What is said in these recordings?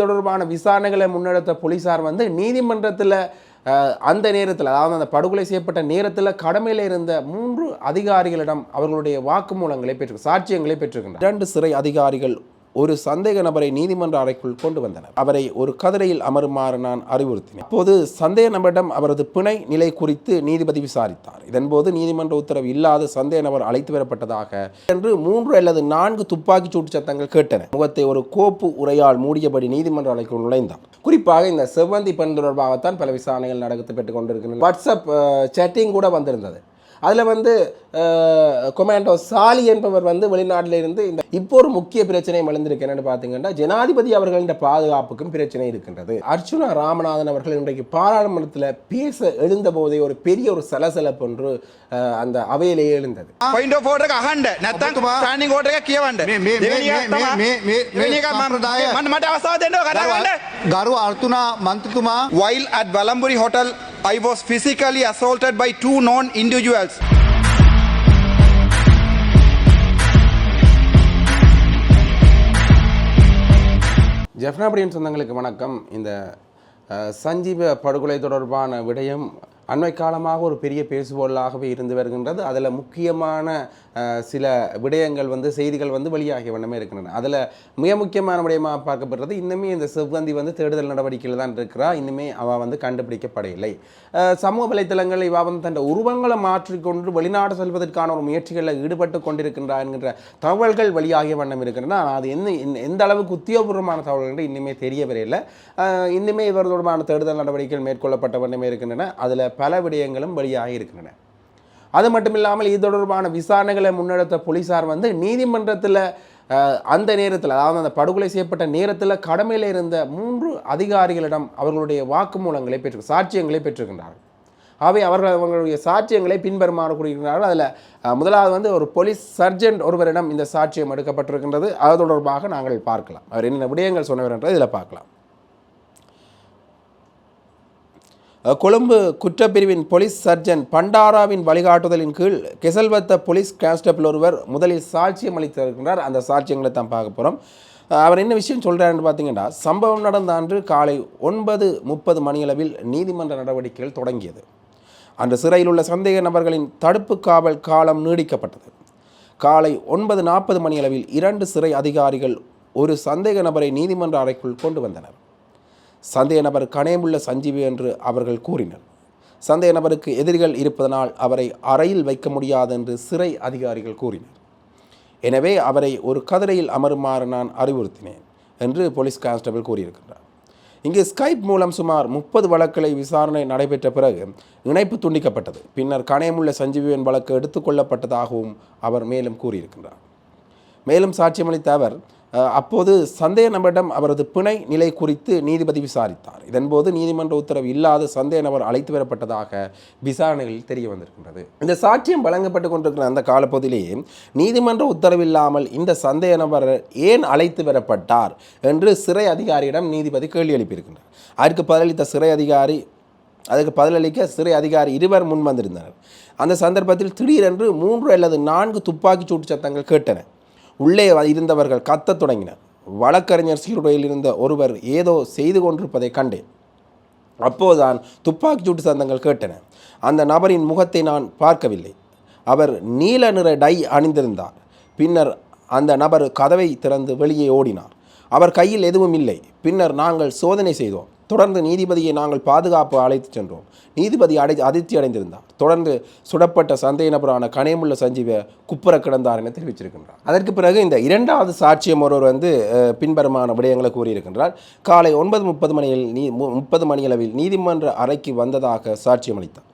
தொடர்பான விசாரணைகளை முன்னெடுத்த போலீசார் வந்து நீதிமன்றத்தில் அந்த நேரத்தில் அதாவது அந்த படுகொலை செய்யப்பட்ட நேரத்தில் கடமையில் இருந்த மூன்று அதிகாரிகளிடம் அவர்களுடைய வாக்குமூலங்களை பெற்று சாட்சியங்களை பெற்றிருக்கின்றனர். இரண்டு சிறை அதிகாரிகள் ஒரு சந்தேக நபரை நீதிமன்ற அறைக்குள் கொண்டு வந்தனர். அவரை ஒரு கதிரையில் அமருமாறு நான் அறிவுறுத்தினேன். அப்போது சந்தேக நபரிடம் அவரது பிணை நிலை குறித்து நீதிபதி விசாரித்தார். இதன்போது நீதிமன்ற உத்தரவு இல்லாத சந்தேக நபர் அழைத்து வரப்பட்டதாக என்று மூன்று அல்லது நான்கு துப்பாக்கி சூட்டு சத்தங்கள் கேட்டன. முகத்தை ஒரு கோப்பு உரையால் மூடியபடி நீதிமன்ற அறைக்குள் நுழைந்தார். குறிப்பாக இந்த செவ்வந்தி பெண் தொடர்பாகத்தான் பல விசாரணைகள் நடத்தப்பட்டு கொண்டிருக்கின்றன. வாட்ஸ்அப் சேட்டிங் கூட வந்திருந்தது. அதில் வந்து கொமாண்டோ சாலி என்பவர் வந்து வெளிநாட்டில் இருந்து இந்த இப்போ ஒரு முக்கிய பிரச்சனை எழுந்திருக்கு என்னன்னு பார்த்தீங்கன்னா ஜனாதிபதி அவர்களின் பாதுகாப்புக்கும் பிரச்சனை இருக்கின்றது அர்ச்சுனா ராமநாதன் அவர்கள் இன்றைக்கு பாராளுமன்றத்தில் பேச எழுந்த போதே ஒரு பெரிய ஒரு சலசலப்பு ஒன்று அஹ், அந்த அவையிலேயே எழுந்தது පොයින්ට ෆෝට එක අහන්ඩ නැත්තම් ස්ටානිින් ෝට එක කියවන්න මේ- මේ- මේ- මේ- මේ- මේ- මේ- මේ සම්ප්‍රදාය- මට මට අවසා දෙන්න කටගන්න ගරු අර්තුනා මන්ත්‍රතුමා While at Balamburi Hotel, I was physically assaulted by two non-individuals. ஜெஃப்னாபடியின் சொந்தங்களுக்கு வணக்கம் இந்த சஞ்சீவ படுகொலை தொடர்பான விடயம் அண்மை காலமாக ஒரு பெரிய பேசுபொருளாகவே இருந்து வருகின்றது. அதில் முக்கியமான சில விடயங்கள் வந்து செய்திகள் வந்து வெளியாகிய வண்ணமே இருக்கின்றன. அதில் மிக முக்கியமான விடயமாக பார்க்கப்படுறது இன்னுமே இந்த செவ்வந்தி வந்து தேடுதல் நடவடிக்கையில் தான் இருக்கிறா. இன்னுமே அவள் வந்து கண்டுபிடிக்கப்படவில்லை. சமூக வலைத்தளங்களில் இவா வந்து தன் உருவங்களை மாற்றிக்கொண்டு வெளிநாடு செல்வதற்கான ஒரு முயற்சிகளில் ஈடுபட்டு கொண்டிருக்கின்றா என்கின்ற தகவல்கள் வெளியாகிய வண்ணம் இருக்கின்றன. ஆனால் அது என்ன எந்த அளவுக்கு உத்தியோகபூர்வமான தகவல்கள் இன்னுமே தெரிய வரையில்லை இன்னுமே இவர் தொடர்பான தேடுதல் நடவடிக்கைகள் மேற்கொள்ளப்பட்ட வண்ணமே இருக்கின்றன. அதில் பல விடயங்களும் வெளியாகியிருக்கின்றன. அது மட்டும் இல்லாமல் இது தொடர்பான விசாரணைகளை முன்னெடுத்த போலீசார் வந்து நீதிமன்றத்தில் அந்த நேரத்தில் அதாவது அந்த படுகொலை செய்யப்பட்ட நேரத்தில் கடமையில் இருந்த மூன்று அதிகாரிகளிடம் அவர்களுடைய வாக்குமூலங்களை பெற்று சாட்சியங்களை பெற்றிருக்கின்றார்கள். அவை அவர்கள் அவர்களுடைய சாட்சியங்களை பின்வருமாறு கூறுகிறார்கள் அதில் முதலாவது வந்து ஒரு போலீஸ் சர்ஜென்ட் ஒருவரிடம் இந்த சாட்சியம் எடுக்கப்பட்டிருக்கின்றது. அது தொடர்பாக நாங்கள் பார்க்கலாம். அவர் என்னென்ன விடயங்கள் சொன்னவர் என்றதை இதில் பார்க்கலாம். கொழும்பு குற்றப்பிரிவின் போலீஸ் சர்ஜன் பண்டாராவின் வழிகாட்டுதலின் கீழ் கெசல்வத்த போலீஸ் கான்ஸ்டபிள் ஒருவர் முதலில் சாட்சியம் அளித்திருக்கின்றார். அந்த சாட்சியங்களை தான் பார்க்க போகிறோம் அவர் என்ன விஷயம் சொல்கிறாருன்னு பார்த்தீங்கன்னா சம்பவம் நடந்த அன்று காலை ஒன்பது முப்பது மணியளவில் நீதிமன்ற நடவடிக்கைகள் தொடங்கியது. அந்த சிறையில் உள்ள சந்தேக நபர்களின் தடுப்பு காவல் காலம் நீடிக்கப்பட்டது. காலை ஒன்பது நாற்பது மணியளவில் இரண்டு சிறை அதிகாரிகள் ஒரு சந்தேக நபரை நீதிமன்ற அறைக்குள் கொண்டு வந்தனர். சந்தேக நபர் கனேமுள்ள சஞ்சீவி என்று அவர்கள் கூறினர். சந்தேக நபருக்கு எதிரிகள் இருப்பதனால் அவரை அறையில் வைக்க முடியாது என்று சிறை அதிகாரிகள் கூறினர். எனவே அவரை ஒரு கதிரையில் அமருமாறு நான் அறிவுறுத்தினேன் என்று போலீஸ் கான்ஸ்டபிள் கூறியிருக்கிறார் இங்கே ஸ்கைப் மூலம் சுமார் முப்பது வழக்குகளை விசாரணை நடைபெற்ற பிறகு இணைப்பு துண்டிக்கப்பட்டது. பின்னர் கனேமுள்ள சஞ்சீவியின் வழக்கு எடுத்துக்கொள்ளப்பட்டதாகவும் அவர் மேலும் கூறியிருக்கின்றார். மேலும் சாட்சியமளித்த அவர் அப்போது சந்தேக நபரிடம் அவரது பிணை நிலை குறித்து நீதிபதி விசாரித்தார். இதன்போது நீதிமன்ற உத்தரவு இல்லாத சந்தேக நபர் அழைத்து வரப்பட்டதாக விசாரணைகளில் தெரிய வந்திருக்கின்றது. இந்த சாட்சியம் வழங்கப்பட்டு கொண்டிருக்கிற அந்த காலப்பகுதியிலேயே நீதிமன்ற உத்தரவில்லாமல் இந்த சந்தேக நபர் ஏன் அழைத்து வரப்பட்டார் என்று சிறை அதிகாரியிடம் நீதிபதி கேள்வி எழுப்பியிருக்கின்றார். அதற்கு பதிலளித்த சிறை அதிகாரி அதுக்கு பதிலளிக்க சிறை அதிகாரி இருவர் முன் வந்திருந்தனர். அந்த சந்தர்ப்பத்தில் திடீரென்று மூன்று அல்லது நான்கு துப்பாக்கிச் சூட்டு சத்தங்கள் கேட்டன. உள்ளே இருந்தவர்கள் கத்தத் தொடங்கினர். வழக்கறிஞர் சீருடையில் இருந்த ஒருவர் ஏதோ செய்து கொண்டிருப்பதை கண்டேன். அப்போதுதான் துப்பாக்கி சூட்டு சந்தங்கள் கேட்டன. அந்த நபரின் முகத்தை நான் பார்க்கவில்லை. அவர் நீல நிற டை அணிந்திருந்தார். பின்னர் அந்த நபர் கதவை திறந்து வெளியே ஓடினார். அவர் கையில் எதுவும் இல்லை. பின்னர் நாங்கள் சோதனை செய்தோம். தொடர்ந்து நீதிபதியை நாங்கள் பாதுகாப்பு அழைத்து சென்றோம். நீதிபதி அடை அதிர்ச்சி அடைந்திருந்தார். தொடர்ந்து சுடப்பட்ட சந்தேக நபரான கனேமுள்ள சஞ்சீவை குப்புற கிடந்தார் என தெரிவிச்சிருக்கின்றார் அதற்கு பிறகு இந்த இரண்டாவது சாட்சியம் ஒருவர் வந்து பின்வருமான விடயங்களை கூறியிருக்கின்றார். காலை ஒன்பது முப்பது மணியில் நீ மு- முப்பது மணியளவில் நீதிமன்ற அறைக்கு வந்ததாக சாட்சியம் அளித்தார்.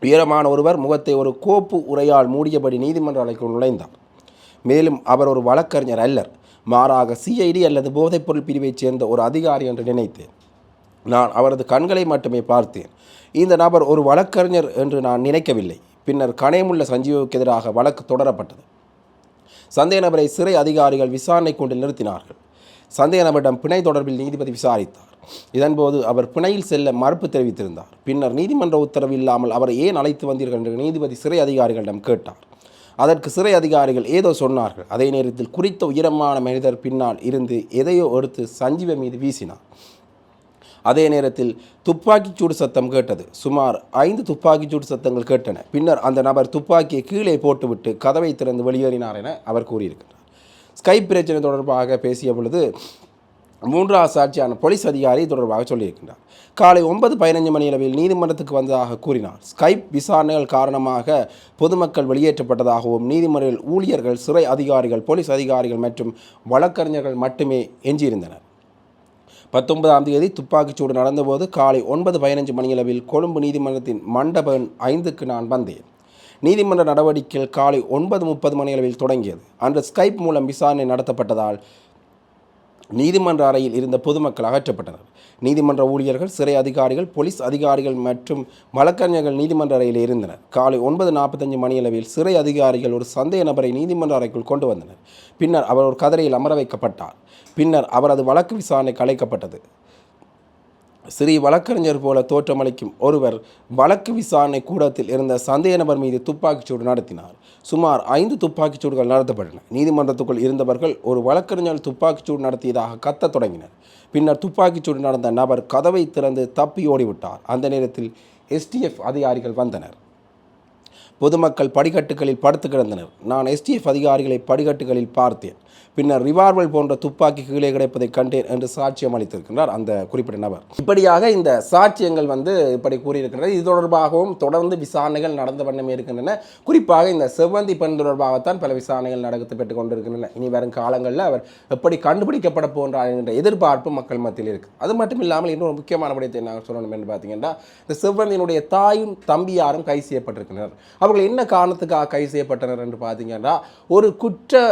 உயரமான ஒருவர் முகத்தை ஒரு கோப்பு உரையால் மூடியபடி நீதிமன்ற அறைக்குள் நுழைந்தார். மேலும் அவர் ஒரு வழக்கறிஞர் அல்லர். மாறாக சிஐடி அல்லது போதைப்பொருள் பிரிவைச் சேர்ந்த ஒரு அதிகாரி என்று நினைத்தேன். நான் அவரது கண்களை மட்டுமே பார்த்தேன். இந்த நபர் ஒரு வழக்கறிஞர் என்று நான் நினைக்கவில்லை. பின்னர் கனேமுள்ள சஞ்சீவுக்கு எதிராக வழக்கு தொடரப்பட்டது. சந்தேக நபரை சிறை அதிகாரிகள் விசாரணை கொண்டு நிறுத்தினார்கள். சந்தேக நபரிடம் பிணை தொடர்பில் நீதிபதி விசாரித்தார். இதன்போது அவர் பிணையில் செல்ல மறுப்பு தெரிவித்திருந்தார். பின்னர் நீதிமன்ற உத்தரவு இல்லாமல் அவரை ஏன் அழைத்து வந்தீர்கள் என்று நீதிபதி சிறை அதிகாரிகளிடம் கேட்டார். அதற்கு சிறை அதிகாரிகள் ஏதோ சொன்னார்கள். அதே நேரத்தில் குறித்த உயரமான மனிதர் பின்னால் இருந்து எதையோ எடுத்து சஞ்சீவ மீது வீசினார். அதே நேரத்தில் துப்பாக்கிச் சூடு சத்தம் கேட்டது. சுமார் ஐந்து துப்பாக்கிச் சூடு சத்தங்கள் கேட்டன. பின்னர் அந்த நபர் துப்பாக்கியை கீழே போட்டுவிட்டு கதவை திறந்து வெளியேறினார் என அவர் கூறியிருக்கிறார். ஸ்கைப் பிரச்சனை தொடர்பாக பேசிய பொழுது மூன்றாவது சாட்சியான போலீஸ் அதிகாரி தொடர்பாக சொல்லியிருக்கின்றார். காலை ஒன்பது பதினஞ்சு மணி அளவில் நீதிமன்றத்துக்கு வந்ததாக கூறினார். ஸ்கைப் விசாரணைகள் காரணமாக பொதுமக்கள் வெளியேற்றப்பட்டதாகவும் நீதிமன்றில் ஊழியர்கள் சிறை அதிகாரிகள் போலீஸ் அதிகாரிகள் மற்றும் வழக்கறிஞர்கள் மட்டுமே எஞ்சியிருந்தனர். பத்தொன்பதாம் தேதி துப்பாக்கிச்சூடு நடந்தபோது காலை ஒன்பது பதினஞ்சு மணியளவில் கொழும்பு நீதிமன்றத்தின் மண்டபம் ஐந்துக்கு நான் வந்தேன். நீதிமன்ற நடவடிக்கைகள் காலை ஒன்பது முப்பது மணியளவில் தொடங்கியது. அன்று ஸ்கைப் மூலம் விசாரணை நடத்தப்பட்டதால் நீதிமன்ற அறையில் இருந்த பொதுமக்கள் அகற்றப்பட்டனர். நீதிமன்ற ஊழியர்கள் சிறை அதிகாரிகள் போலீஸ் அதிகாரிகள் மற்றும் வழக்கறிஞர்கள் நீதிமன்ற அறையில் இருந்தனர். காலை ஒன்பது நாற்பத்தஞ்சு மணியளவில் சிறை அதிகாரிகள் ஒரு சந்தேக நபரை நீதிமன்ற அறைக்குள் கொண்டு வந்தனர். பின்னர் அவர் ஒரு கதிரையில் அமர வைக்கப்பட்டார். பின்னர் அவரது வழக்கு விசாரணை கலைக்கப்பட்டது ஸ்ரீ வழக்கறிஞர் போல தோற்றமளிக்கும் ஒருவர் வழக்கு விசாரணை கூடத்தில் இருந்த சந்தேக நபர் மீது துப்பாக்கிச்சூடு நடத்தினார். சுமார் ஐந்து துப்பாக்கிச்சூடுகள் நடத்தப்பட்டன. நீதிமன்றத்துக்குள் இருந்தவர்கள் ஒரு வழக்கறிஞர் துப்பாக்கிச்சூடு நடத்தியதாக கத்தத் தொடங்கினர். பின்னர் துப்பாக்கிச்சூடு நடந்த நபர் கதவை திறந்து தப்பி ஓடிவிட்டார். அந்த நேரத்தில் எஸ்டிஎஃப் அதிகாரிகள் வந்தனர். பொதுமக்கள் படிக்கட்டுகளில் படுத்து கிடந்தனர். நான் எஸ்டிஎஃப் அதிகாரிகளை படிக்கட்டுகளில் பார்த்தேன். பின்னர் ரிவால்வர் போன்ற துப்பாக்கி கீழே கிடைப்பதை கண்டேன் என்று சாட்சியம் அளித்திருக்கின்றார் அந்த குறிப்பிட்ட நபர். இப்படியாக இந்த சாட்சியங்கள் வந்து இப்படி கூறியிருக்கின்றது இது தொடர்பாகவும் தொடர்ந்து விசாரணைகள் நடந்த வண்ணமே இருக்கின்றன. குறிப்பாக இந்த செவ்வந்தி பெண் தொடர்பாகத்தான் பல விசாரணைகள் நடத்தப்பட்டு கொண்டிருக்கின்றன. இனி வரும் காலங்களில் அவர் எப்படி கண்டுபிடிக்கப்பட போன்றார் என்ற எதிர்பார்ப்பு மக்கள் மத்தியில் இருக்கு. அது மட்டும் இல்லாமல் இன்னொரு முக்கியமான விடயத்தை நாங்கள் சொல்லணும் என்று பார்த்தீங்கன்னா இந்த செவ்வந்தியினுடைய தாயும் தம்பியாரும் கை செய்யப்பட்டிருக்கின்றனர். அவர்கள் என்ன காரணத்துக்காக கைது செய்யப்பட்டனர் என்று பார்த்தீங்கன்னா ஒரு குற்ற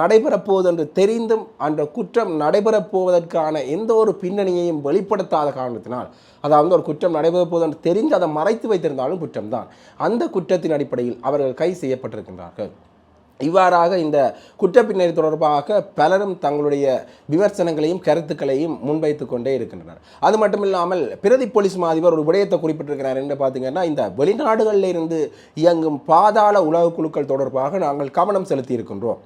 நடைபெறப்போவது என்று தெரிந்தும் அந்த குற்றம் நடைபெறப்போவதற்கான எந்த ஒரு பின்னணியையும் வெளிப்படுத்தாத காரணத்தினால் அதாவது ஒரு குற்றம் நடைபெறப்போவது என்று தெரிந்து அதை மறைத்து வைத்திருந்தாலும் குற்றம்தான். அந்த குற்றத்தின் அடிப்படையில் அவர்கள் கைது செய்யப்பட்டிருக்கின்றார்கள். இவ்வாறாக இந்த குற்றப்பின்னணி தொடர்பாக பலரும் தங்களுடைய விமர்சனங்களையும் கருத்துக்களையும் முன்வைத்து கொண்டே இருக்கின்றனர். அது மட்டும் இல்லாமல் பிரதி போலீஸ் மாதிபர் ஒரு விடயத்தை குறிப்பிட்டிருக்கிறார் என்று பார்த்தீங்கன்னா இந்த வெளிநாடுகளில் இருந்து இயங்கும் பாதாள உலக குழுக்கள் தொடர்பாக நாங்கள் கவனம் செலுத்தி இருக்கின்றோம்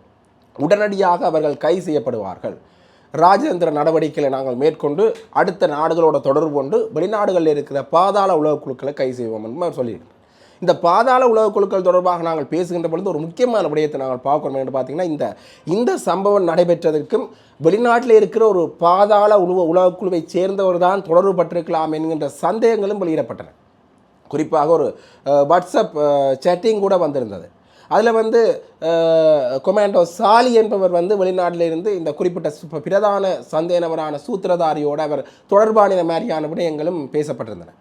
உடனடியாக அவர்கள் கை செய்யப்படுவார்கள். ராஜதந்திர நடவடிக்கைகளை நாங்கள் மேற்கொண்டு அடுத்த நாடுகளோட தொடர்பு கொண்டு வெளிநாடுகளில் இருக்கிற பாதாள உலக குழுக்களை கை செய்வோம் என்று அவர் சொல்லியிருக்கிறார். இந்த பாதாள உலக குழுக்கள் தொடர்பாக நாங்கள் பேசுகின்ற பொழுது ஒரு முக்கியமான விடயத்தை நாங்கள் பார்க்கணும் என்று பார்த்தீங்கன்னா இந்த இந்த சம்பவம் நடைபெற்றதற்கும் வெளிநாட்டில் இருக்கிற ஒரு பாதாள உலக உலக குழுவை சேர்ந்தவர் தான் தொடர்பு பட்டிருக்கலாம் என்கின்ற சந்தேகங்களும் வெளியிடப்பட்டன. குறிப்பாக ஒரு வாட்ஸ்அப் சேட்டிங் கூட வந்திருந்தது. அதில் வந்து கொமாண்டோ சாலி என்பவர் வந்து வெளிநாட்டில் இருந்து இந்த குறிப்பிட்ட பிரதான பிரதான சந்தேகநபரான சூத்திரதாரியோடு அவர் தொடர்பான மாதிரியான விடயங்களும் பேசப்பட்டிருந்தன.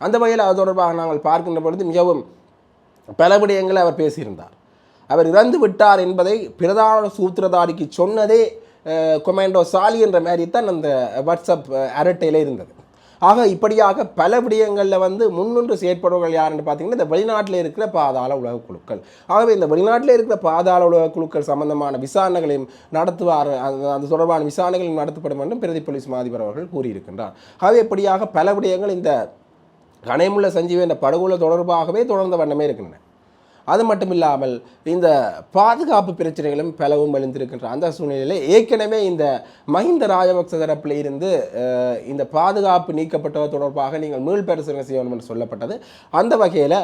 அந்த வகையில் அது தொடர்பாக நாங்கள் பார்க்கின்ற பொழுது மிகவும் பல விடயங்களை அவர் பேசியிருந்தார். அவர் இறந்து விட்டார் என்பதை பிரதான சூத்திரதாரிக்கு சொன்னதே கொமாண்டோ சாலி என்ற மாதிரி தான் அந்த வாட்ஸ்அப் அரட்டையில் இருந்தது. ஆக இப்படியாக பல விடயங்களில் வந்து முன்னின்று செயற்படுவர்கள் யாருன்னு பார்த்தீங்கன்னா இந்த வெளிநாட்டில் இருக்கிற பாதாள உலக குழுக்கள். ஆகவே இந்த வெளிநாட்டில் இருக்கிற பாதாள உலக குழுக்கள் சம்பந்தமான விசாரணைகளையும் நடத்துவார் அது அது தொடர்பான விசாரணைகளையும் நடத்தப்படும் என்றும் பிரதி போலீஸ் மாதிபர் அவர்கள் கூறியிருக்கின்றார். ஆகவே இப்படியாக பல விடயங்கள் இந்த கனைமுள்ள சஞ்சீவ் என்ற படுகொலை தொடர்பாகவே தொடர்ந்த வண்ணமே இருக்கின்றன. அது மட்டும் இல்லாமல் இந்த பாதுகாப்பு பிரச்சனைகளும் பலவும் எழுந்திருக்கின்ற அந்த சூழ்நிலையில் ஏற்கனவே இந்த மஹிந்த ராஜபக்ச தரப்பில் இருந்து இந்த பாதுகாப்பு நீக்கப்பட்டது தொடர்பாக நீங்கள் மீள் பரிசீலனை செய்யணும் என்று சொல்லப்பட்டது. அந்த வகையில்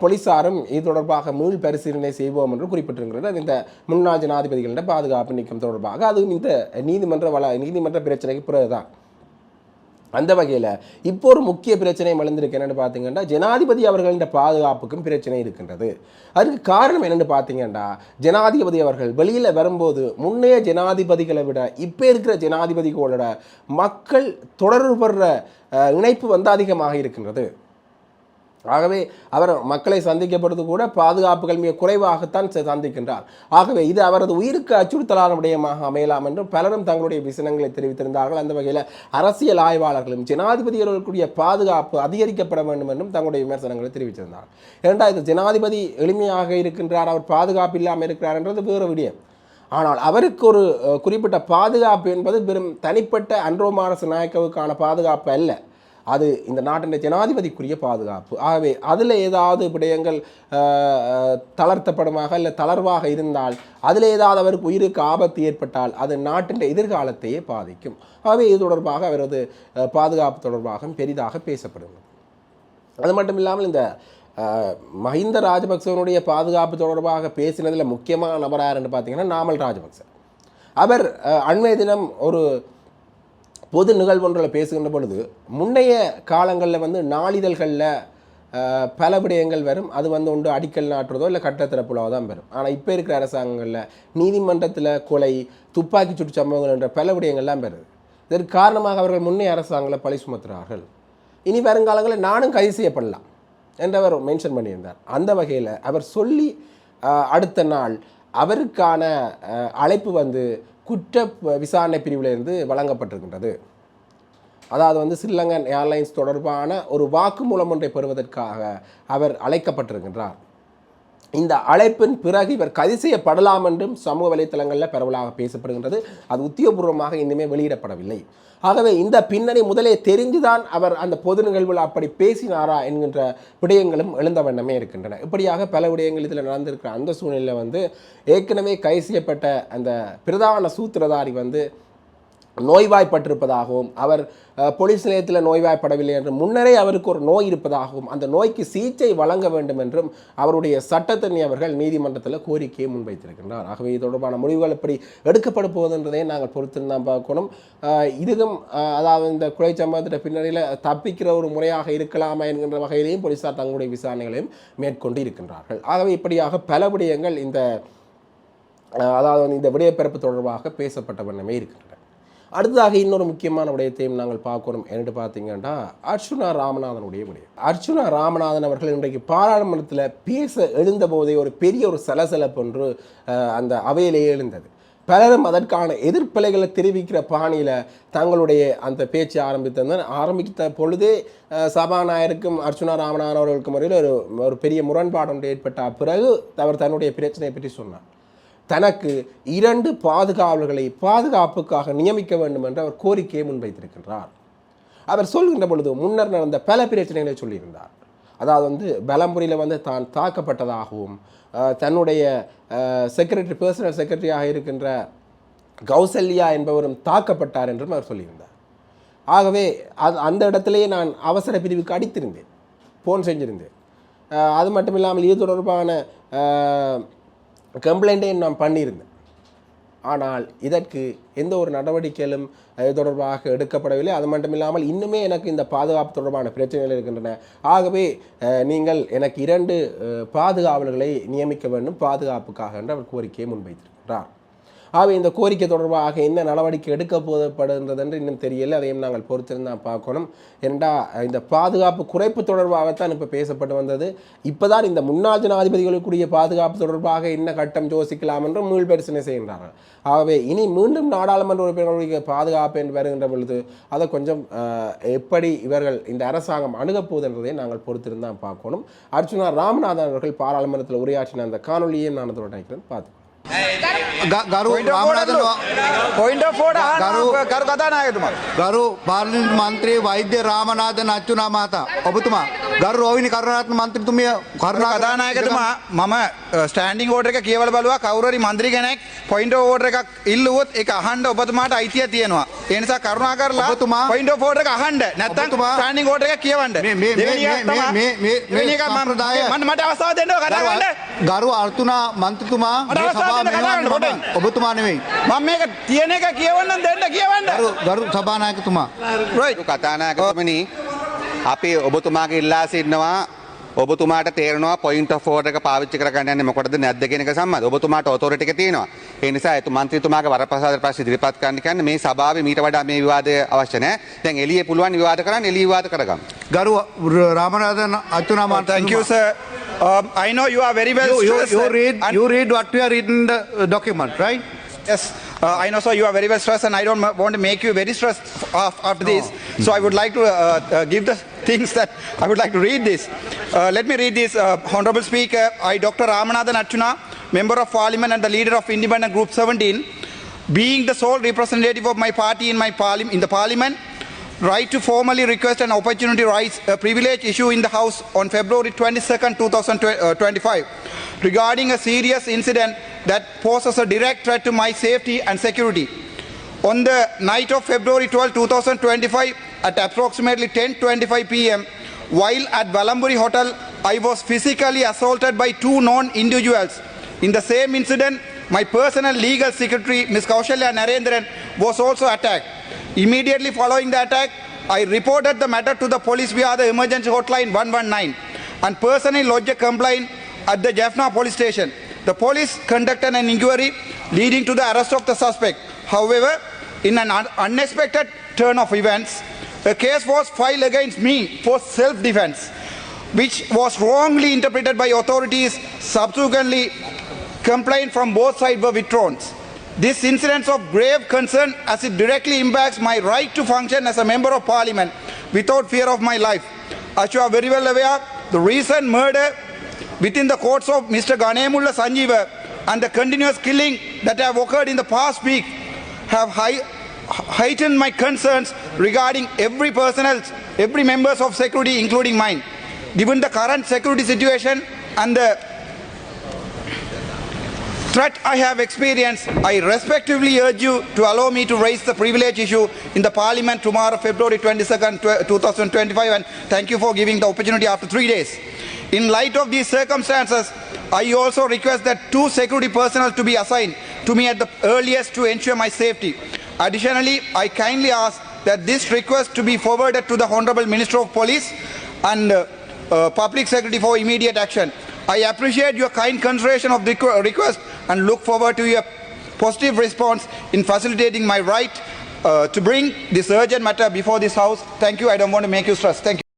போலீசாரும் இது தொடர்பாக மீள் பரிசீலனை செய்வோம் என்று குறிப்பிட்டிருக்கிறது. இந்த முன்னாள் ஜனாதிபதிகளிட பாதுகாப்பு நீக்கம் தொடர்பாக. அதுவும் இந்த நீதிமன்ற வள நீதிமன்ற பிரச்சனைக்கு பிறகுதான். அந்த வகையில் இப்போ ஒரு முக்கிய பிரச்சனை வளர்ந்துருக்கு என்னென்னு பார்த்தீங்கன்னா ஜனாதிபதி அவர்களின் பாதுகாப்புக்கும் பிரச்சனை இருக்கின்றது. அதுக்கு காரணம் என்னென்னு பார்த்தீங்கன்னா ஜனாதிபதி அவர்கள் வெளியில் வரும்போது முன்னைய ஜனாதிபதிகளை விட இப்போ இருக்கிற ஜனாதிபதிகளோட மக்கள் தொடர்புற இணைப்பு வந்து அதிகமாக இருக்கின்றது. ஆகவே அவர் மக்களை சந்திக்கப்படுவது கூட பாதுகாப்புகள் மிக குறைவாகத்தான் சந்திக்கின்றார். ஆகவே இது அவரது உயிருக்கு அச்சுறுத்தலான விடயமாக அமையலாம் என்றும் பலரும் தங்களுடைய விசனங்களை தெரிவித்திருந்தார்கள். அந்த வகையில் அரசியல் ஆய்வாளர்களும் ஜனாதிபதியர்களுக்குரிய பாதுகாப்பு அதிகரிக்கப்பட வேண்டும் என்றும் தங்களுடைய விமர்சனங்களை தெரிவித்திருந்தார் இரண்டாவது ஜனாதிபதி எளிமையாக இருக்கின்றார் அவர் பாதுகாப்பு இல்லாமல் இருக்கிறார் என்றது வேறு விடயம். ஆனால் அவருக்கு ஒரு குறிப்பிட்ட பாதுகாப்பு என்பது வெறும் தனிப்பட்ட அன்ரோமாரச நாயக்கவுக்கான பாதுகாப்பு அல்ல. அது இந்த நாட்டின் ஜனாதிபதிக்குரிய பாதுகாப்பு. ஆகவே அதில் ஏதாவது விடயங்கள் தளர்த்தப்படுமாக இல்லை தளர்வாக இருந்தால் அதில் ஏதாவது அவருக்கு உயிருக்கு ஆபத்து ஏற்பட்டால் அது நாட்டின் எதிர்காலத்தையே பாதிக்கும். ஆகவே இது தொடர்பாக அவரது பாதுகாப்பு தொடர்பாக பெரிதாக பேசப்படுகிறது. அது மட்டும் இல்லாமல் இந்த மஹிந்த ராஜபக்சவனுடைய பாதுகாப்பு தொடர்பாக பேசினதில் முக்கியமான நபர் யாருன்னு பார்த்தீங்கன்னா நாமல் ராஜபக்ச. அவர் அண்மை அண்மைய தினம் ஒரு பொது நிகழ்வொன்றில் பேசுகின்ற பொழுது முன்னைய காலங்களில் வந்து நாளிதழ்களில் பல விடயங்கள் வரும். அது வந்து ஒன்று அடிக்கல் நாட்டுறதோ இல்லை கட்டத்திறப்புலாவோ தான் வரும். ஆனால் இப்போ இருக்கிற அரசாங்கங்களில் நீதிமன்றத்தில் கொலை துப்பாக்கி சுட்டு சம்பவங்கள் என்ற பல விடயங்கள்லாம் வருது. இதற்கு காரணமாக அவர்கள் முன்னைய அரசாங்கங்களை பழி சுமத்துகிறார்கள் இனி வருங்காலங்களில் நானும் கைது செய்யப்படலாம் என்றவர் மென்ஷன் பண்ணியிருந்தார். அந்த வகையில் அவர் சொல்லி அடுத்த நாள் அவருக்கான அழைப்பு வந்து குற்ற விசாரணை பிரிவிலிருந்து வழங்கப்பட்டிருக்கின்றது. அதாவது வந்து ஸ்ரீலங்கன் ஏர்லைன்ஸ் தொடர்பான ஒரு வாக்குமூலம் ஒன்றை பெறுவதற்காக அவர் அழைக்கப்பட்டிருக்கின்றார். இந்த அழைப்பின் பிறகு இவர் கைது செய்யப்படலாம் என்றும் சமூக வலைத்தளங்களில் பரவலாக பேசப்படுகின்றது. அது உத்தியோகபூர்வமாக இன்னுமே வெளியிடப்படவில்லை. ஆகவே இந்த பின்னணி முதலே தெரிந்துதான் அவர் அந்த பொது நிகழ்வில் அப்படி பேசினாரா என்கின்ற விடயங்களும் எழுந்த வண்ணமே இருக்கின்றன. இப்படியாக பல விடயங்கள் இதில் நடந்திருக்கிற அந்த சூழ்நிலையில் வந்து ஏற்கனவே கைது செய்யப்பட்ட அந்த பிரதான சூத்திரதாரி வந்து நோய்வாய்ப்பட்டிருப்பதாகவும் அவர் போலீஸ் நிலையத்தில் நோய்வாய்ப்படவில்லை என்று முன்னரே அவருக்கு ஒரு நோய் இருப்பதாகவும் அந்த நோய்க்கு சிகிச்சை வழங்க வேண்டும் என்றும் அவருடைய சட்டத்தண்ணி அவர்கள் நீதிமன்றத்தில் கோரிக்கையை முன்வைத்திருக்கின்றார். ஆகவே இது தொடர்பான முடிவுகள் எப்படி எடுக்கப்பட போகுதுன்றதை நாங்கள் பொறுத்திருந்தான் பார்க்கணும். இதுவும் அதாவது இந்த கொலை சம்பவத்திட்ட பின்னணியில் தப்பிக்கிற ஒரு முறையாக இருக்கலாமா என்கின்ற வகையிலையும் போலீசார் தங்களுடைய விசாரணைகளையும் மேற்கொண்டு இருக்கின்றார்கள். ஆகவே இப்படியாக பல விடயங்கள் இந்த அதாவது இந்த விடயப்பிறப்பு தொடர்பாக பேசப்பட்ட வண்ணமே இருக்கின்றன. அடுத்ததாக இன்னொரு முக்கியமான விடயத்தையும் நாங்கள் பார்க்கணும். என்று பார்த்தீங்கன்னா அர்ச்சுனா ராமநாதனுடைய விடயம். அர்ச்சுனா ராமநாதன் அவர்கள் இன்றைக்கு பாராளுமன்றத்தில் பேச எழுந்த போதே ஒரு பெரிய ஒரு சலசலப்பு ஒன்று அந்த அவையிலேயே எழுந்தது. பலரும் அதற்கான எதிர்ப்பலைகளை தெரிவிக்கிற பாணியில் தங்களுடைய அந்த பேச்சு ஆரம்பித்தனர் ஆரம்பித்த பொழுதே சபாநாயகருக்கும் அர்ச்சுனா ராமநாதன் அவர்களுக்கும் முறையில் ஒரு ஒரு பெரிய முரண்பாடு ஒன்று ஏற்பட்ட பிறகு அவர் தன்னுடைய பிரச்சனையை பற்றி சொன்னார். தனக்கு இரண்டு பாதுகாவலர்களை பாதுகாப்புக்காக நியமிக்க வேண்டும் என்று அவர் கோரிக்கையை முன்வைத்திருக்கின்றார். அவர் சொல்கின்ற பொழுது முன்னர் நடந்த பல பிரச்சனைகளை சொல்லியிருந்தார். அதாவது வந்து பலம்புரியில் வந்து தான் தாக்கப்பட்டதாகவும் தன்னுடைய செக்ரட்டரி பர்சனல் செக்ரட்டரியாக இருக்கின்ற கௌசல்யா என்பவரும் தாக்கப்பட்டார் என்றும் அவர் சொல்லியிருந்தார். ஆகவே அது அந்த இடத்துலையே நான் அவசர பிரிவுக்கு அடித்திருந்தேன் ஃபோன் செஞ்சிருந்தேன். அது மட்டும் இல்லாமல் இது தொடர்பான கம்ப்ளைண்ட்டையும் நான் பண்ணியிருந்தேன். ஆனால் இதற்கு எந்த ஒரு நடவடிக்கைகளும் இது தொடர்பாக எடுக்கப்படவில்லை. அது மட்டும் இல்லாமல் இன்னுமே எனக்கு இந்த பாதுகாப்பு தொடர்பான பிரச்சனைகள் இருக்கின்றன. ஆகவே நீங்கள் எனக்கு இரண்டு பாதுகாவலர்களை நியமிக்க வேண்டும். பாதுகாப்புக்காக என்று அவர் கோரிக்கையை முன்வைத்திருக்கிறார் ஆகவே இந்த கோரிக்கை தொடர்பாக என்ன நடவடிக்கை எடுக்க போதப்படுகின்றது என்று இன்னும் தெரியல. அதையும் நாங்கள் பொறுத்திருந்தான் பார்க்கணும். ஏண்டா இந்த பாதுகாப்பு குறைப்பு தொடர்பாகத்தான் இப்போ பேசப்பட்டு வந்தது. இப்போதான் இந்த முன்னாள் ஜனாதிபதிகளுக்குரிய பாதுகாப்பு தொடர்பாக என்ன கட்டம் யோசிக்கலாம் என்று மீள்பரிசீலனை செய்கின்றார்கள். ஆகவே இனி மீண்டும் நாடாளுமன்ற உறுப்பினர்களுடைய பாதுகாப்பு என்று வருகின்ற பொழுது அதை கொஞ்சம் எப்படி இவர்கள் இந்த அரசாங்கம் அணுகப் போகுது என்பதை நாங்கள் பொறுத்திருந்தான் பார்க்கணும். அர்ச்சுனா ராமநாதன் அவர்கள் பாராளுமன்றத்தில் உரையாற்றின அந்த காணொலியை நான் அதோட பார்த்து ගරු රාමනාදන් පොයින්ට ෆෝඩ ගරු- කරු කතානායතුමා. ගරු පාර්ලිමේන්තු මන්ත්‍රී වෛද්‍ය රාමනාදන් අච්චුනා මහතා ඔබතුමා ගරු රෝහිණි කරුණාරත්න මන්ත්‍රීතුමිය කරුණා කතානායකතුමා මම ස්ටන්ඩිං ෝඩ එක කියවල බලවා. කවුරරි මන්ද්‍රී කෙනෙක් පොයින්ට ෝඩ එකක් ඉල්ලුවොත් එක අහන්ඩ ඔබතුමාට අයිතිය තියෙනවා. එනිසා කරුණා කරලා ඔබතුමා- පොයින්ට ෝඩ එක අහන්ඩ නැත්තම් ඔබතුමා- ස්ටන්ඩිං ෝඩ එක කියවන්න. මේ- මේ- මේ- මේ- මේ- මේ- සම්ප්‍රදාය- මන්න මට අවස්ථාව දෙන්න කතාගන්න ගරු අර්තුනා මන්ත්‍රතුමා මේ සභාව මෙහෙවන්න මම ඔබතුමා නෙවෙයි. මම මේක තියෙන එක කියවන්න දෙන්න කියවන්න. ගරු ගරු සභානායකතුමා. Right. කතානායකතුමනි අපි ඔබතුමාගේ ඉල්ලා සිටිනවා ඔබතුමාට තේරනවා පොයින්ට ෆෝඩ එක පාවිච්චි කරගන්න මොකටද? නැද්ද කියන එක සම්බන්ධ ඔබතුමාට ඔතොරිටි එක තියෙනවා. ඒ නිසා එතු මන්ත්‍රීතුමාගේ වරප්‍රසාද ප්‍රශ්න ඉදිරිපත් කරන්න කියන්නේ මේ සභාවේ මීට වඩා මේ විවාදය අවශ්‍ය නැහැ. දැන් එළියේ පුළුවන් විවාද කරන්න එළිය විවාද කරගමු ගරු අච්චුනා Oh, thank you, sir. Um, I know you are very well You, you, you read you read what we are reading in the document right? Yes, uh, I know, sir. You are very well stressed, and I don't want to make you very stressed af- after this. So I would like to uh, uh, give the things that I would like to read this. Uh, let me read this. Uh, Honorable Speaker, I, Dr. Ramanathan Achuna, Member of Parliament and the leader of Independent Group 17, being the sole representative of my party in my parli- in the Parliament, right to formally request an opportunity rights a privilege issue in the House on February 22nd, 2025 uh, regarding a serious incident that poses a direct threat to my safety and security. On the night of February 12, 2025 at approximately 10.25 pm, while at Valamburi Hotel, I was physically assaulted by two known individuals. In the same incident, my personal legal secretary, Ms. Kaushalya Narendran, was also attacked. Immediately following the attack, I reported the matter to the police via the emergency hotline 119 and personally lodged a complaint at the Jaffna police station. The police conducted an inquiry leading to the arrest of the suspect. However, in an un- unexpected turn of events, a case was filed against me for self-defense, which was wrongly interpreted by authorities. Subsequently, complaint from both sides were withdrawn. This incident of grave concern as it directly impacts my right to function as a member of parliament without fear of my life. As you are very well aware, the recent murder within the courts of Mr. Ganemulla Sanjeeva and the continuous killing that have occurred in the past week have high, heightened my concerns regarding every personnel, every members of security, including mine. Given the current security situation and the threat I have experienced, I respectively urge you to allow me to raise the privilege issue in the Parliament tomorrow, February 22nd, 2025, and thank you for giving the opportunity after three days. In light of these circumstances, I also request that two security personnel to be assigned to me at the earliest to ensure my safety. Additionally, I kindly ask that this request to be forwarded to the Honorable Minister of Police and uh, uh, Public Secretary for immediate action. I appreciate your kind consideration of the request and look forward to your positive response in facilitating my right uh, to bring this urgent matter before this House. Thank you. I don't want to make you stress. Thank you.